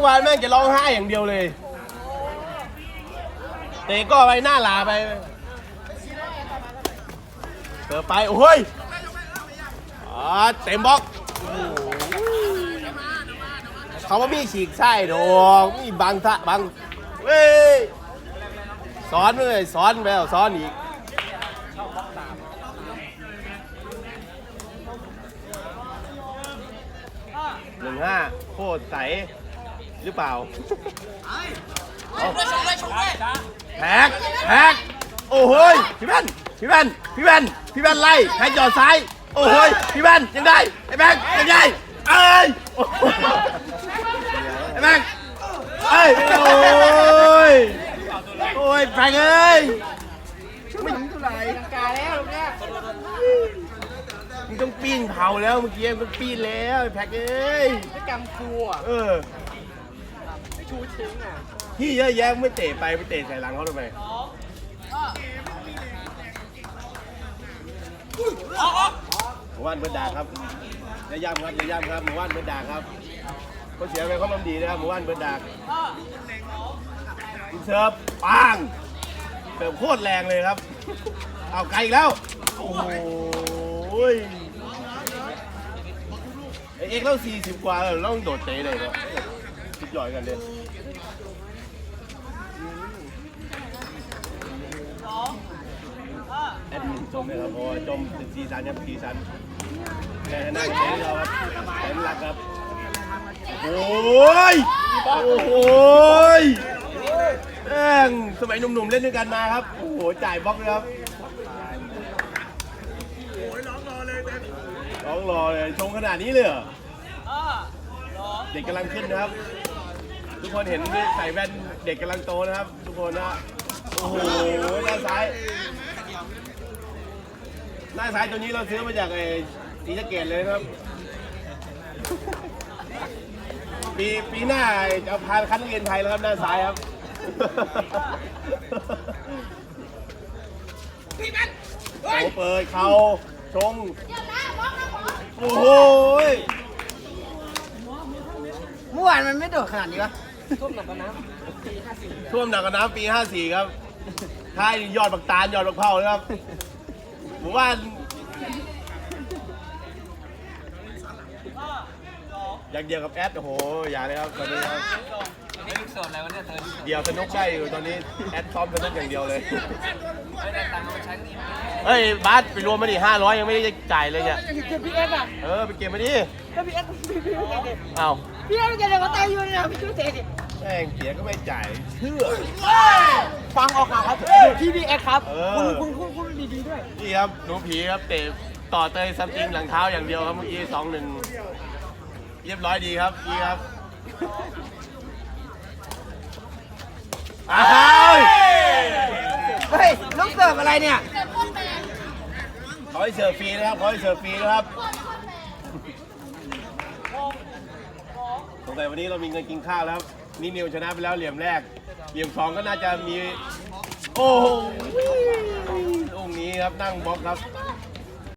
มื่อวานแม่งจะร้องไห้อย่างเดียวเลยเตะก็ไปหน้าหลาไปเปิดไป โอ้ยอ๋อเต็มบล็อกเขาว่ามีฉีกไส้ดอกมีบางทะบางเว้ยสอนเลยสอนแล้วสอนอีกหนึ่งห้าโคตรใส หรือเปล่าเอาแพ็กแพ็กโอ้โหยพี่แว่นพี่แว่นพี่แว่นพี่แว่นไล่แพ็กหยอดซ้าย โอ้โหยพี่แว่นยังได้ไอ้แพ็กยังไงเอ้ยโอ้โหไอ้แพ็กเอ้ยโอ้ยโอ้ยแพ็กเอ้ยไม่ถึงเท่าไหร่กาแล้วลูกเนี่ยมึงต้องปีนเผาแล้วเมื่อกี้มึงปีนแล้วไอ้แพ็กเอ้ยไม่กำครูอะเออไม่ ชูชิงอะที่เยอะแยะไม่เตะไปไม่เตะใส่หลังเขาทำไมหมู่บ้านเบิร์ดดาครับอย่าย่ำครับอย่าย่ำครับหมู่บ้านเบิร์ดดาครับเขาเสียไปเขาลมดีนะครับหมู่บ้านเบิร์ดดาอินเสิร์ฟปังเสิร์ฟโคตรแรงเลยครับ เอาไกลอีกแล้วโอ้ยไอ้เอกเรา40 กว่าแล้วเราต้องโดดเตะเลยเนาะสุดยอดกันเลยแอดมินชมเลยครับเพราะว่าชมเป็นซีซันครับซีซันแค่นั่งเฉยเราครับแสนรักครับโอ้ยโอ้โหยแม่งสมัยหนุ่มๆเล่นด้วยกันมาครับ โอ้โห จ่ายบล็อกเลยครับร้องรอเลยร้องรอเลยชงขนาดนี้เลยเหรอเด็กกำลังขึ้นนะครับ ทุกคนเห็นใส่แว่นเด็กกำลังโตนะครับ ทุกคนนะโอ้โหด้านซ้ายหน้าซ้ายตัวนี้เราซื้อมาจากไอ้สีสะเกดเลยนะครับ ปีปีหน้าจะพาคัดเรียนไทยแล้วครับหน้าซ้ายครับโอ้เปิดเขาชงโอ้โหเมื่อวานมันไม่โดดขนาดนี้วะ ท่วมหนักกว่าน้ท่วมหนักกว่าน้ำปี 54 ครับท้ายนี่ยอดบักตาลยอดบักเผานะครับ ผมว่า อยากเดียวกับแอดโอ้โห อย่าเลยครับตอนนี้ครับำไม่ลูกโสดอะไรวะเนี่ยเธอเดียวสนุกได้อยู่ตอนนี้แอดซ้อมสนุกอย่างเดียวเลย ไม่ได้ตังค์เอาไปใช้นี่ เฮ้ยบาสไปรวมมาดิ500 ยังไม่ได้จ่ายเลยเนี่ยจะถึงพี่เอ็กซ์อะเออ ไปเก็บมาดิ ถ้าพี่เอ็กซ์พี่พี่เอ็กซ์เอ้าพี่เอ็กซ์จะเดี๋ยวก็ตายอยู่นี่ยพี่ช่วยเตะดิแม่งเสียก็ไม่จ่ายเชื่อ ฟังออกข่าวครับพี่พี่เอ็กซ์ครับเอคุณอ คุณคุณคุณดีๆด้วย นี่ครับหนูผีครับเตะต่อเตยซัมติงหลังเท้าอย่างเดียวครับเมื่อกี้สองหนึ่งเรียบร้อยดีครับดีครับอ้าวเฮ้ยลูกเสิร์ฟอะไรเนี่ย ขอให้เสิร์ฟฟรีนะครับขอให้เสิร์ฟฟรีนะครับ สงสัยวันนี้เรามีเงินกินข้าวแล้วนี่นิวชนะไปแล้วเหลี่ยมแรก เหลี่ยมสองก็น่าจะมี โอ้โหลูกนี้ครับนั่งบล็อกครับ